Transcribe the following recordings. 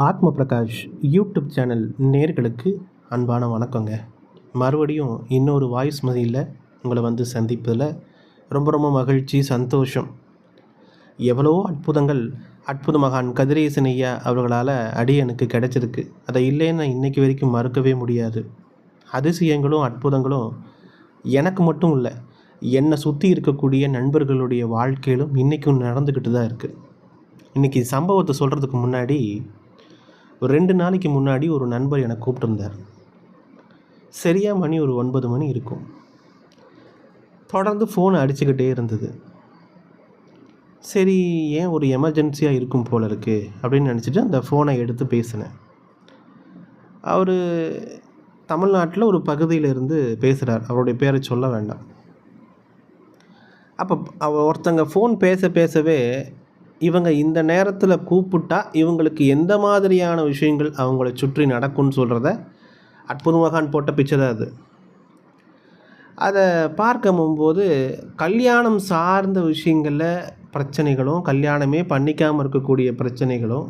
ஆத்ம Prakash YouTube channel நேர்களுக்கு அன்பான வணக்கங்க. மறுபடியும் இன்னொரு வாய்ஸ் மதியில் உங்களை வந்து சந்திப்பதில் ரொம்ப ரொம்ப மகிழ்ச்சி சந்தோஷம். எவ்வளோ அற்புதங்கள் அற்புத மகான் கதிரேசன் ஐயா அவர்களால் எனக்கு கிடைச்சிருக்கு. அதை இல்லைன்னு நான் வரைக்கும் மறுக்கவே முடியாது. அதிசயங்களும் அற்புதங்களும் எனக்கு மட்டும் இல்லை என்னை சுற்றி இருக்கக்கூடிய நண்பர்களுடைய வாழ்க்கையிலும் இன்றைக்கும் நடந்துக்கிட்டு தான் இருக்குது இன்றைக்கி சம்பவத்தை சொல்கிறதுக்கு முன்னாடி ஒரு ரெண்டு நாளைக்கு முன்னாடி ஒரு நண்பர் என்னை கூப்பிட்டுருந்தார். சரியாக மணி ஒரு ஒன்பது மணி இருக்கும். தொடர்ந்து ஃபோனை அடிச்சுக்கிட்டே இருந்தது. சரி ஏன் ஒரு எமர்ஜென்சியாக இருக்கும் போல இருக்குது அப்படின்னு நினச்சிட்டு அந்த ஃபோனை எடுத்து பேசினேன். அவர் தமிழ்நாட்டில் ஒரு பகுதியில் இருந்து பேசுகிறார் அவருடைய பேரை சொல்ல வேண்டாம். அப்போ அவ ஒருத்தங்க ஃபோன் பேச பேசவே இவங்க இந்த நேரத்தில் கூப்பிட்டா இவங்களுக்கு எந்த மாதிரியான விஷயங்கள் அவங்கள சுற்றி நடக்கும்னு சொல்கிறத அற்புதமகான் போட்ட பிச்சை தான் அது. அதை பார்க்கும்போது கல்யாணம் சார்ந்த விஷயங்களில் பிரச்சனைகளும் கல்யாணமே பண்ணிக்காமல் இருக்கக்கூடிய பிரச்சனைகளும்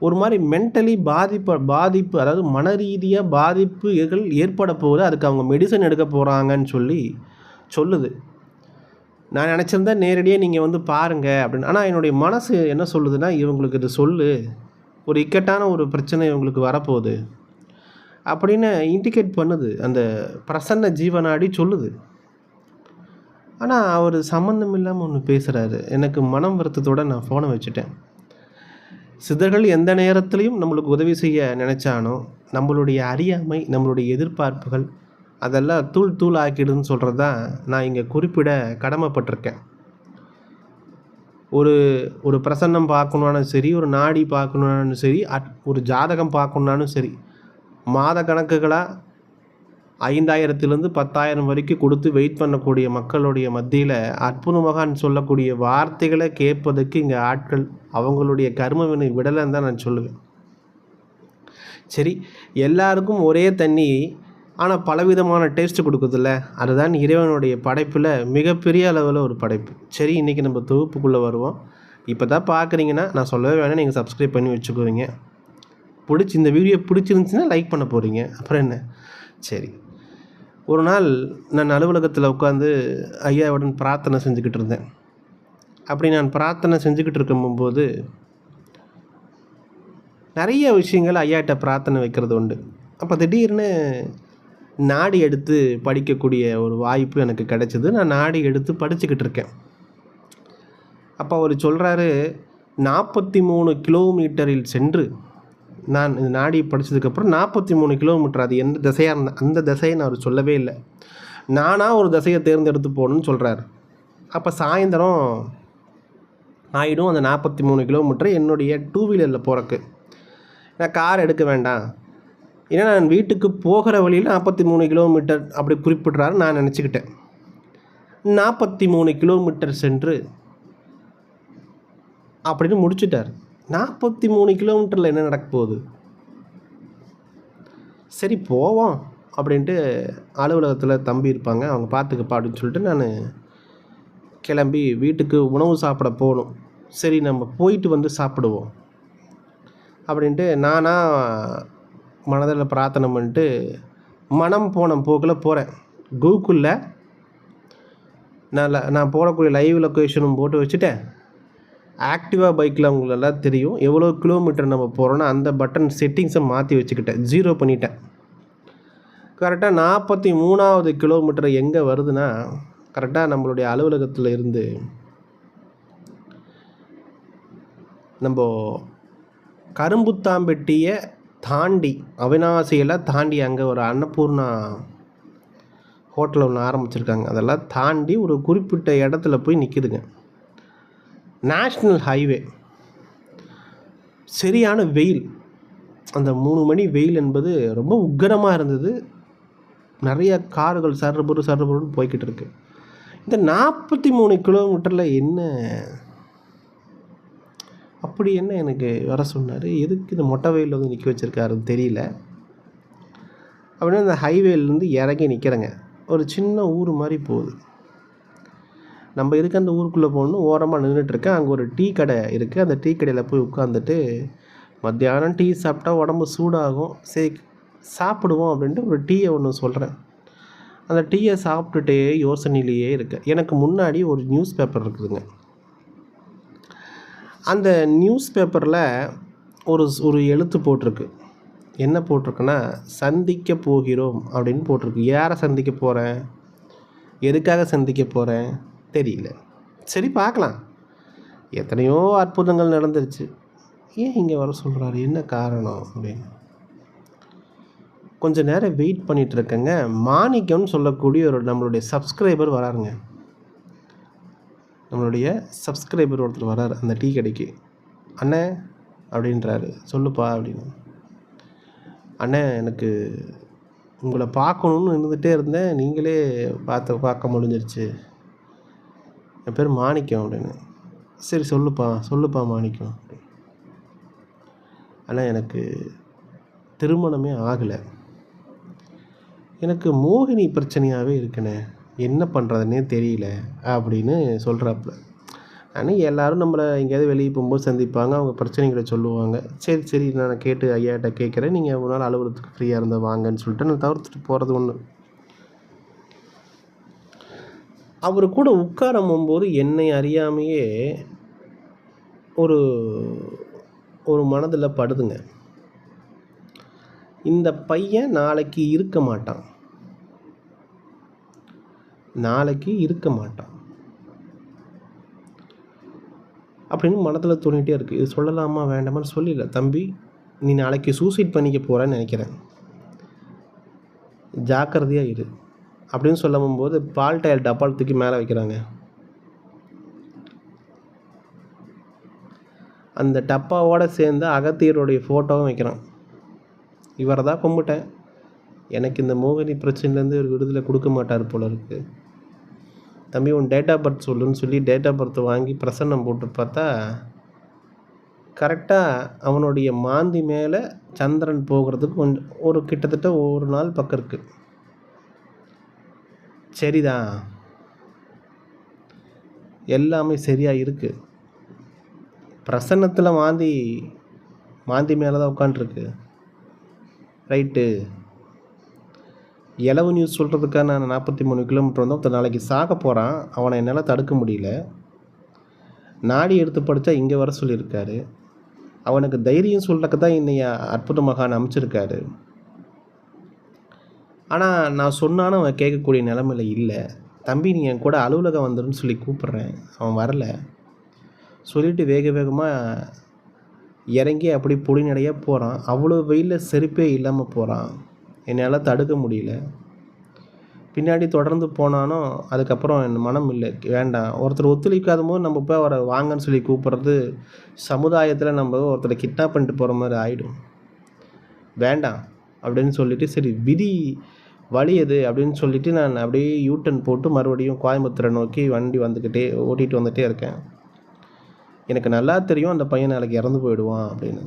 ஒரு மாதிரி மென்டலி பாதிப்பு பாதிப்பு அதாவது மன ரீதியாக பாதிப்புகள் ஏற்பட போகுது. அதுக்கு அவங்க மெடிசன் எடுக்க போகிறாங்கன்னு சொல்லி சொல்லுது. நான் நினச்சிருந்தேன் நேரடியாக நீங்கள் வந்து பாருங்கள் அப்படின்னு. ஆனால் என்னுடைய மனசு என்ன சொல்லுதுன்னா இவங்களுக்கு இது சொல்லு. ஒரு இக்கட்டான ஒரு பிரச்சனை இவங்களுக்கு வரப்போகுது. அப்படின்னு இண்டிகேட் பண்ணுது. அந்த பிரசன்ன ஜீவனாடி சொல்லுது. ஆனால் அவர் சம்மந்தம் இல்லாமல் ஒன்று பேசுகிறாரு எனக்கு மனம் வருத்தத்தோடு நான் ஃபோனை வச்சுட்டேன். சித்தர்கள் எந்த நேரத்துலையும் நம்மளுக்கு உதவி செய்ய நினச்சானோ நம்மளுடைய அறியாமை நம்மளுடைய எதிர்பார்ப்புகள் அதெல்லாம் தூள் தூள் ஆக்கிடுன்னு சொல்கிறது தான் நான் இங்கே குறிப்பிட கடமைப்பட்டிருக்கேன். ஒரு ஒரு பிரசன்னம் பார்க்கணுன்னாலும் சரி ஒரு நாடி பார்க்கணுன்னாலும் சரி அட் ஒரு ஜாதகம் பார்க்கணுன்னாலும் சரி மாத கணக்குகளாக ஐந்தாயிரத்துலேருந்து பத்தாயிரம் வரைக்கும் கொடுத்து வெயிட் பண்ணக்கூடிய மக்களுடைய மத்தியில் அற்புதமகான் சொல்லக்கூடிய வார்த்தைகளை கேட்பதற்கு இங்கே ஆட்கள் அவங்களுடைய கர்மவினை விடலைன்னு தான் நான் சொல்லுவேன். சரி எல்லாருக்கும் ஒரே தண்ணி ஆனால் பலவிதமான டேஸ்ட்டு கொடுக்குதுல்ல அதுதான் இறைவனுடைய படைப்பில் மிகப்பெரிய அளவில் ஒரு படைப்பு. சரி இன்றைக்கி நம்ம தொகுப்புக்குள்ளே வருவோம். இப்போ தான் பார்க்குறீங்கன்னா நான் சொல்லவே வேணாம். நீங்கள் சப்ஸ்கிரைப் பண்ணி வச்சுக்குவீங்க பிடிச்சி இந்த வீடியோ பிடிச்சிருந்துச்சின்னா லைக் பண்ண போகிறீங்க அப்புறம் என்ன? சரி. ஒரு நாள் நான் அலுவலகத்தில் உட்காந்து ஐயாவுடன் பிரார்த்தனை செஞ்சுக்கிட்டு இருந்தேன். அப்படி நான் பிரார்த்தனை செஞ்சுக்கிட்டு இருக்கும்போது நிறைய விஷயங்கள் ஐயாட்ட பிரார்த்தனை வைக்கிறது உண்டு. அப்போ திடீர்னு நாடி எடுத்து படிக்கக்கூடிய ஒரு வாய்ப்பு எனக்கு கிடைச்சிது. நான் நாடி எடுத்து படிச்சுக்கிட்டு இருக்கேன். அப்போ அவர் சொல்கிறாரு நாற்பத்தி மூணு கிலோமீட்டரில் சென்று நான் இந்த நாடி படித்ததுக்கப்புறம் நாற்பத்தி மூணு கிலோமீட்டர் அது எந்த திசையாக இருந்த அந்த திசையை நான் அவர் சொல்லவே இல்லை. நானாக ஒரு திசையை தேர்ந்தெடுத்து போகணுன்னு சொல்கிறார் அப்போ சாயந்தரம் ஆகிடும் அந்த நாற்பத்தி மூணு கிலோமீட்டர் என்னுடைய டூ வீலரில் போகிறக்கு நான் கார் எடுக்க வேண்டாம். ஏன்னா நான் வீட்டுக்கு போகிற வழியில் நாற்பத்தி மூணு கிலோமீட்டர் அப்படி குறிப்பிட்றாரு நான் நினச்சிக்கிட்டேன். நாற்பத்தி மூணு கிலோமீட்டர் சென்று அப்படின்னு முடிச்சுட்டார். நாற்பத்தி மூணு கிலோமீட்டரில் என்ன நடக்க போகுது? சரி போவோம் அப்படின்ட்டு அலுவலகத்தில் தம்பி இருப்பாங்க. அவங்க பார்த்துக்கப்பா அப்படின்னு சொல்லிட்டு நான் கிளம்பி வீட்டுக்கு உணவு சாப்பிட போகணும். சரி நம்ம போயிட்டு வந்து சாப்பிடுவோம். அப்படின்ட்டு நானாக மனதில் பிரார்த்தனை பண்ணிட்டு மனம் போன போக்கில் போகிறேன் கூகுளில் நான் நான் போடக்கூடிய லைவ் லொக்கேஷனும் போட்டு வச்சுட்டேன். ஆக்டிவா பைக்கில் அவங்களெல்லாம் தெரியும். எவ்வளோ கிலோமீட்டர் நம்ம போகிறோன்னா அந்த பட்டன் செட்டிங்ஸை மாற்றி வச்சுக்கிட்டேன். ஜீரோ பண்ணிட்டேன். கரெக்டாக நாற்பத்தி மூணாவது கிலோமீட்டர் எங்கே வருதுன்னா கரெக்டாக நம்மளுடைய அலுவலகத்தில் இருந்து நம்ம கரும்புத்தாம்பெட்டியை தாண்டி அவினாசியெல்லாம் தாண்டி அங்கே ஒரு அன்னபூர்ணா ஹோட்டல் ஒன்று ஆரம்பிச்சிருக்காங்க. அதெல்லாம் தாண்டி ஒரு குறிப்பிட்ட இடத்துல போய் நிற்கிதுங்க நேஷ்னல் ஹைவே. சரியான வெயில். அந்த மூணு மணி வெயில் என்பது ரொம்ப உக்கரமாக இருந்தது. நிறைய கார்கள் சர்றபுரு சர்றபுருன்னு போய்கிட்டு இருக்கு. இந்த நாற்பத்தி மூணு கிலோமீட்டரில் என்ன அப்படி என்ன எனக்கு வர சொன்னார்? எதுக்கு இந்த மொட்டை வயலில் வந்து நிற்க வச்சுருக்காருன்னு தெரியல. அப்படின்னா அந்த ஹைவேலேருந்து இறங்கி நிற்கிறேங்க ஒரு சின்ன ஊர் மாதிரி போகுது. நம்ம இருக்க அந்த ஊருக்குள்ளே போகணும் ஓரமாக நின்றுட்டுருக்கேன் அங்கே ஒரு டீ கடை இருக்குது அந்த டீ கடையில் போய் உட்காந்துட்டு மத்தியானம் டீ சாப்பிட்டா உடம்பு சூடாகும். சரி சாப்பிடுவோம் அப்படின்ட்டு ஒரு டீயை ஒன்று சொல்கிறேன் அந்த டீயை சாப்பிட்டுட்டே யோசனையிலேயே இருக்கேன். எனக்கு முன்னாடி ஒரு நியூஸ் பேப்பர் இருக்குதுங்க. அந்த நியூஸ் பேப்பரில் ஒரு ஒரு எழுத்து போட்டிருக்கு. என்ன போட்டிருக்குன்னா சந்திக்க போகிறோம் அப்படின்னு போட்டிருக்கு. யாரை சந்திக்க போகிறேன் எதுக்காக சந்திக்க போகிறேன் தெரியல. சரி பார்க்கலாம். எத்தனையோ அற்புதங்கள் நடந்துருச்சு. ஏன் இங்கே வர சொல்கிறாரு என்ன காரணம் அப்படின்னு. கொஞ்சம் நேரம் வெயிட் பண்ணிகிட்ருக்கேங்க மாணிக்கம்னு சொல்லக்கூடிய ஒரு நம்மளுடைய சப்ஸ்கிரைபர் வராருங்க. நம்மளுடைய சப்ஸ்கிரைபர் ஒருத்தர் வரார் அந்த டீ கடைக்கு. அண்ணே அப்படின்றாரு. சொல்லுப்பா அப்படின்னு. அண்ணே எனக்கு உங்களை பார்க்கணுன்னு இருந்துகிட்டே இருந்தேன். நீங்களே பார்த்து பார்க்க முடிஞ்சிருச்சு. என் பேர் மாணிக்கம் அப்படின்னு. சரி சொல்லுப்பா சொல்லுப்பா மாணிக்கம் அண்ணா எனக்கு திருமணமே ஆகலை. எனக்கு மோகினி பிரச்சனையாகவே இருக்குண்ணே. என்ன பண்ணுறதுனே தெரியல அப்படின்னு சொல்கிறாப்புல ஆனால் எல்லோரும் நம்மளை எங்கேயாவது வெளியே போகும்போது சந்திப்பாங்க. அவங்க பிரச்சனைகளை சொல்லுவாங்க. சரி சரி நான் கேட்டு ஐயாட்ட கேட்குறேன். நீங்கள் ஒரு நாள் அலுவலகத்துக்கு ஃப்ரீயாக இருந்தால் வாங்கன்னு சொல்லிட்டு நான் தவிர்த்துட்டு போகிறது ஒன்று அவர் கூட உட்காரம் போகும்போது என்னை அறியாமையே ஒரு ஒரு மனதில் படுதுங்க. இந்த பையன் நாளைக்கு இருக்க மாட்டான். நாளைக்கு இருக்க மாட்டான். அப்படின்னு மனத்தில் தோணிகிட்டே இருக்குது இது சொல்லலாமா வேண்டாமான்னு சொல்லிடல தம்பி நீ நாளைக்கு சூசைட் பண்ணிக்க போகிறேன்னு நினைக்கிறேன். ஜாக்கிரதையாக இரு. அப்படின்னு சொல்லும் போது பால் டயர் டப்பால் தூக்கி மேலே வைக்கிறாங்க. அந்த டப்பாவோடு சேர்ந்து அகத்தியருடைய ஃபோட்டோவும் வைக்கிறான். இவரை தான் கும்பிட்டேன். எனக்கு இந்த மோகினி பிரச்சனையிலேருந்து ஒரு விடுதலை கொடுக்க மாட்டார் போல இருக்குது தம்பி உன் டேட் ஆஃப் பர்த் சொல்லுன்னு சொல்லி டேட் ஆஃப் பர்த் வாங்கி பிரசன்னம் போட்டு பார்த்தா கரெக்டாக அவனுடைய மாந்தி மேலே சந்திரன் போகிறதுக்கு கொஞ்சம் ஒரு கிட்டத்தட்ட ஒரு நாள் பக்கம் இருக்குது சரிதான் எல்லாமே சரியாக இருக்குது பிரசன்னத்தில் மாந்தி மாந்தி மேலே தான் உட்காண்ட்ருக்கு ரைட்டு இலவு நியூஸ் சொல்கிறதுக்காக நான் நாற்பத்தி மூணு கிலோமீட்டர் வந்து ஒருத்தர் நாளைக்கு சாக போகிறான் அவனை என்னால் தடுக்க முடியல. நாடி எடுத்து படித்தா இங்கே வர சொல்லியிருக்காரு. அவனுக்கு தைரியம் சொல்கிறக்கு தான் இன்னைய அற்புத மகான் அமைச்சிருக்காரு ஆனால் நான் சொன்னாலும் அவன் கேட்கக்கூடிய நிலமையில் இல்லை. தம்பி நீ என் கூட அலுவலகம் வந்துடும் சொல்லி கூப்பிட்றேன். அவன் வரல. சொல்லிவிட்டு வேக வேகமாக இறங்கி அப்படி பொடிநடையாக போகிறான் அவ்வளோ வெயிலில் செருப்பே இல்லாமல் போகிறான் என்னால் தடுக்க முடியல. பின்னாடி தொடர்ந்து போனாலும் அதுக்கப்புறம் என் மனம் இல்லை. வேண்டாம். ஒருத்தர் ஒத்துழைக்காத போது நம்ம போய் அவரை வாங்கன்னு சொல்லி கூப்பிட்றது சமுதாயத்தில் நம்ம ஒருத்தரை கிட்னாப் பண்ணிட்டு போகிற மாதிரி ஆகிடும் வேண்டாம். அப்படின்னு சொல்லிட்டு சரி விதி வழி எது? அப்படின்னு சொல்லிட்டு நான் அப்படியே யூட்டன் போட்டு மறுபடியும் கோயம்புத்தூரை நோக்கி வண்டி வந்துக்கிட்டே ஓட்டிகிட்டு வந்துகிட்டே இருக்கேன். எனக்கு நல்லா தெரியும் அந்த பையன் நாளைக்கு இறந்து போயிடுவான் அப்படின்னு.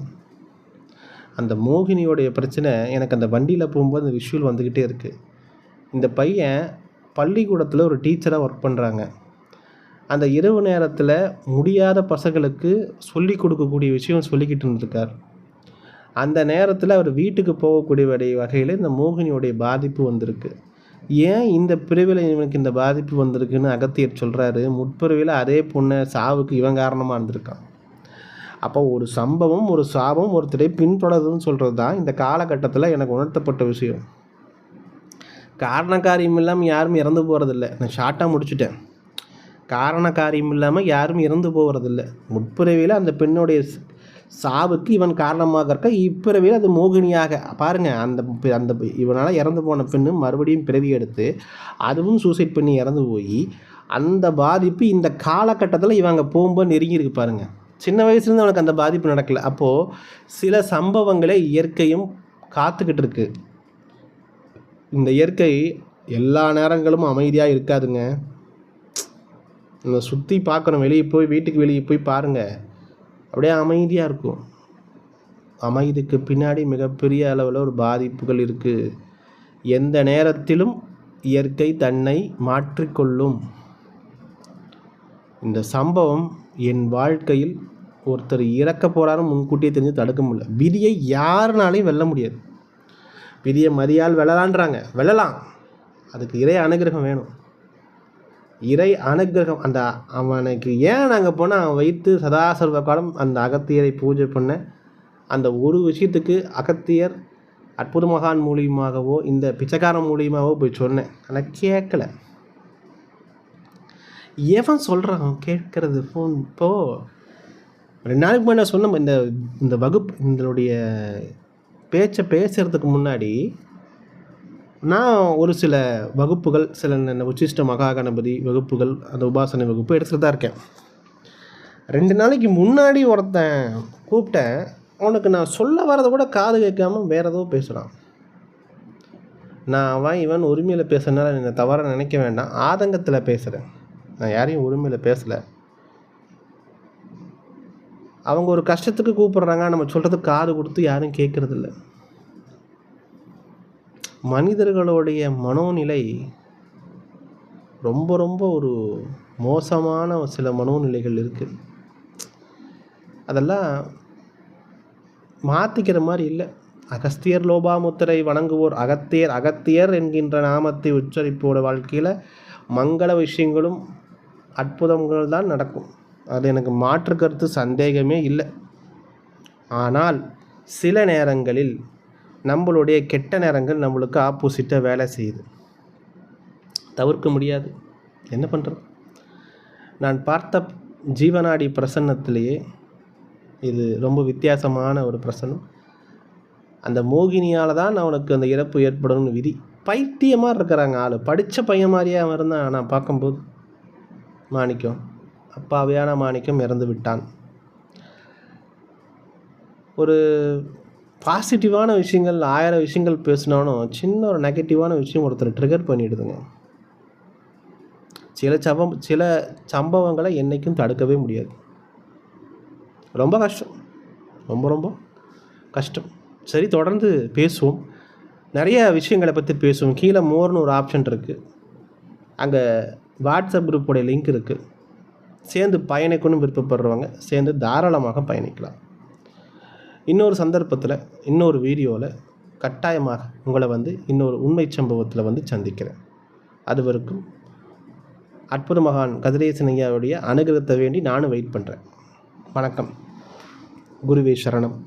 அந்த மோகினியோடைய பிரச்சனை எனக்கு அந்த வண்டியில் போகும்போது அந்த விஷுவல் வந்துக்கிட்டே இருக்குது இந்த பையன் பள்ளிக்கூடத்தில் ஒரு டீச்சராக ஒர்க் பண்ணுறாங்க அந்த இரவு நேரத்தில் முடியாத பசங்களுக்கு சொல்லி கொடுக்கக்கூடிய விஷயம் சொல்லிக்கிட்டு இருந்திருக்கார். அந்த நேரத்தில் அவர் வீட்டுக்கு போகக்கூடிய வகையில் இந்த மோகினியோடைய பாதிப்பு வந்திருக்கு. ஏன் இந்த பிரிவில் இவனுக்கு இந்த பாதிப்பு வந்திருக்குன்னு அகத்தியர் சொல்கிறாரு முற்பிரிவில் அதே பொண்ணை சாவுக்கு இவன் காரணமாக இருந்திருக்கான். அப்போ ஒரு சம்பவம் ஒரு சாபம் ஒருத்தரை பின்தொடருதுன்னு சொல்கிறது தான் இந்த காலகட்டத்தில் எனக்கு உணர்த்தப்பட்ட விஷயம். காரண காரியம் இல்லாமல் யாரும் இறந்து போகிறதில்ல நான் ஷார்ட்டாக முடிச்சுட்டேன். காரண காரியம் இல்லாமல் யாரும் இறந்து போகிறதில்ல முற்பிறவியில் அந்த பெண்ணுடைய சாவுக்கு இவன் காரணமாக இருக்க இப்பிறவியில் அது மோகினியாக. பாருங்கள் அந்த அந்த இவனால் இறந்து போன பெண்ணு மறுபடியும் பிறவி எடுத்து அதுவும் சூசைட் பண்ணி இறந்து போய் அந்த பாதிப்பு இந்த காலகட்டத்தில் இவங்க போகும்போது நெருங்கியிருக்கு பாருங்கள் சின்ன வயசுலேருந்து அவனுக்கு அந்த பாதிப்பு நடக்கலை. அப்போது சில சம்பவங்களை இயற்கையும் காத்துக்கிட்டு இருக்கு. இந்த இயற்கை எல்லா நேரங்களும் அமைதியாக இருக்காதுங்க. சுற்றி பார்க்கணும். வெளியே போய் வீட்டுக்கு வெளியே போய் பாருங்கள் அப்படியே அமைதியாக இருக்கும். அமைதிக்கு பின்னாடி மிகப்பெரிய அளவில் ஒரு பாதிப்புகள் இருக்குது எந்த நேரத்திலும் இயற்கை தன்னை மாற்றிக்கொள்ளும். இந்த சம்பவம் என் வாழ்க்கையில் ஒருத்தர் இறக்க போகிறாருன்னு முன்கூட்டியே தெரிஞ்சு தடுக்க முடியல. விதியை யாருனாலையும் வெல்ல முடியாது. விதியை மதியால் வெல்லலான்றாங்க. வெல்லலாம். அதுக்கு இறை அனுகிரகம் வேணும். இறை அனுகிரகம் அந்த அவனுக்கு ஏன் நாங்கள் போனால் அவன் வைத்து சதாசர்வ காலம் அந்த அகத்தியரை பூஜை பண்ண அந்த ஒரு விஷயத்துக்கு அகத்தியர் அற்புத மகான் மூலியமாகவோ இந்த பிச்சைக்காரன் மூலியமாகவோ போய் சொன்னேன். ஆனால் கேட்கல. எவன் சொல்கிறான் கேட்கறது ஃபோன் இப்போது ரெண்டு நாளைக்கு முன்னாடி நான் சொன்ன இந்த இந்த வகுப்பு இதனுடைய பேச்சை பேசுகிறதுக்கு முன்னாடி நான் ஒரு சில வகுப்புகள் சில உச்சிஷ்ட மகா கணபதி வகுப்புகள் அந்த உபாசனை வகுப்பு எடுத்துகிட்டு தான் இருக்கேன். ரெண்டு நாளைக்கு முன்னாடி ஒருத்தன் கூப்பிட்டேன் அவனுக்கு நான் சொல்ல வரதை கூட காது கேட்காம வேறு ஏதோ பேசுகிறான் நான் அவன் இவன் உரிமையில் பேசுனால என்னை தவற நினைக்க வேண்டாம் ஆதங்கத்தில் பேசுகிறேன் நான் யாரையும் உரிமையில் பேசலை. அவங்க ஒரு கஷ்டத்துக்கு கூப்பிட்றாங்க நம்ம சொல்கிறதுக்கு காது கொடுத்து யாரும் கேட்குறதில்ல மனிதர்களுடைய மனோநிலை ரொம்ப ரொம்ப ஒரு மோசமான சில மனோநிலைகள் இருக்குது அதெல்லாம் மாற்றிக்கிற மாதிரி இல்லை. அகஸ்தியர் லோபாமுத்திரை வணங்குவோர் அகத்தியர் அகத்தியர் என்கின்ற நாமத்தை உச்சரிப்போட வாழ்க்கையில் மங்கள விஷயங்களும் அற்புதங்கள் தான் நடக்கும். அது எனக்கு மாற்று கருத்து சந்தேகமே இல்லை. ஆனால் சில நேரங்களில் நம்மளுடைய கெட்ட நேரங்கள் நம்மளுக்கு ஆப்போசிட்டாக வேலை செய்யுது. தவிர்க்க முடியாது. என்ன பண்ணுறது நான் பார்த்த ஜீவனாடி பிரசன்னத்திலேயே இது ரொம்ப வித்தியாசமான ஒரு பிரசன்னம். அந்த மோகினியால் தான் அவனுக்கு அந்த இறப்பு ஏற்படும்னு விதி. பைத்தியமாக இருக்கிறாங்க ஆள். படித்த பையன் மாதிரியே அவன் இருந்தான். நான் பார்க்கும்போது மாணிக்கம். அப்பாவியான மாணிக்கம் இறந்து விட்டான். ஒரு பாசிட்டிவான விஷயங்கள் ஆயிரம் விஷயங்கள் பேசினாலும் சின்ன ஒரு நெகட்டிவான விஷயம் ஒருத்தர் ட்ரிகர் பண்ணிடுதுங்க. சில சம்பவம் சில சம்பவங்களை என்றைக்கும் தடுக்கவே முடியாது. ரொம்ப கஷ்டம். ரொம்ப ரொம்ப கஷ்டம். சரி தொடர்ந்து பேசுவோம். நிறைய விஷயங்களை பற்றி பேசுவோம். கீழே மோர்னு ஒரு ஆப்ஷன் இருக்குது அங்கே வாட்ஸ்அப் குரூப்போடைய லிங்க் இருக்குது சேர்ந்து பயணிக்கணும்னு விருப்பப்படுறவங்க சேர்ந்து தாராளமாக பயணிக்கலாம். இன்னொரு சந்தர்ப்பத்தில் இன்னொரு வீடியோவில் கட்டாயமாக உங்களை வந்து இன்னொரு உண்மை சம்பவத்தில் வந்து சந்திக்கிறேன். அது வரைக்கும் அற்புத மகான் கதிரேசன் ஐயாவுடைய அனுகிரகத்தை வேண்டி நானும் வெயிட் பண்ணுறேன் வணக்கம். குருவே சரணம்.